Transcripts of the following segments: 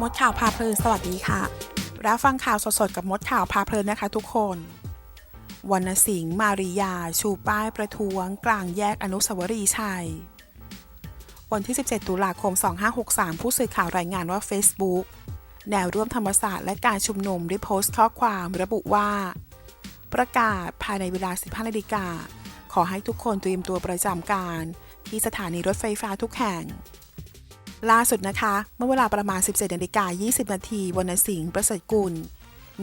มดข่าวพาเพลินสวัสดีค่ะ รับฟังข่าวสดๆ กับมดข่าวพาเพลินนะคะทุกคนวรรณสิงห์มาริยา ชูป้ายประท้วง กลางแยกอนุสาวรีย์ชัย วันที่ 17 ตุลาคม 2563 ผู้สื่อข่าวรายงานว่า Facebook แนวร่วมธรรมศาสตร์และการชุมนุมได้โพสต์ข้อความระบุว่า ประกาศภายในเวลา 15 นาฬิกา ขอให้ทุกคนเตรียมตัวประจำการ ที่สถานีรถไฟฟ้าทุกแห่ง ล่าสุดนะคะ เมื่อเวลาประมาณ 17นาฬิกา20 นาทีวรรณสิงห์ประเสริฐกุล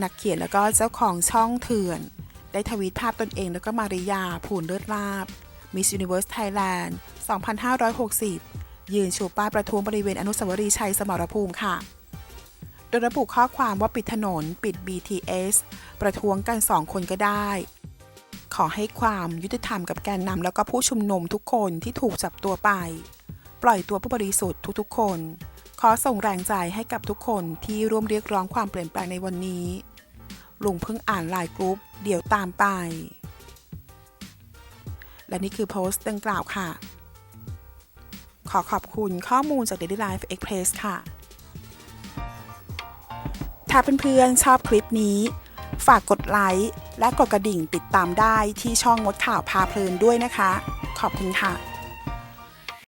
นักเขียนแล้วก็เจ้าของช่องเถื่อน ได้ทวีตภาพตนเองแล้วก็มาริยา ผูนเลือดราบ Miss Universe Thailand 2560 ยืนชูป้ายประท้วงบริเวณอนุสาวรีย์ชัยสมรภูมิค่ะ โดยระบุข้อความว่าปิดถนนปิด BTS ประท้วงกัน 2 คนก็ได้ ขอให้ความยุติธรรมกับแกนนำแล้วก็ผู้ชุมนุมทุกคนที่ถูกจับตัวไป ปล่อยตัวผู้บริสุทธิ์ทุกๆ คน ขอส่งแรงใจให้กับทุกคนที่ร่วมเรียกร้องความเปลี่ยนแปลงในวันนี้ลุงเพิ่งอ่านไลน์กรุ๊ป เดี๋ยวตามไป และนี่คือโพสต์ดังกล่าวค่ะ ขอขอบคุณข้อมูลจาก Daily Life Express ค่ะ ถ้าเพื่อนๆชอบคลิปนี้ ฝากกดไลค์และกดกระดิ่งติดตามได้ที่ช่องมดข่าวพาเพลินด้วยนะคะ ขอบคุณค่ะ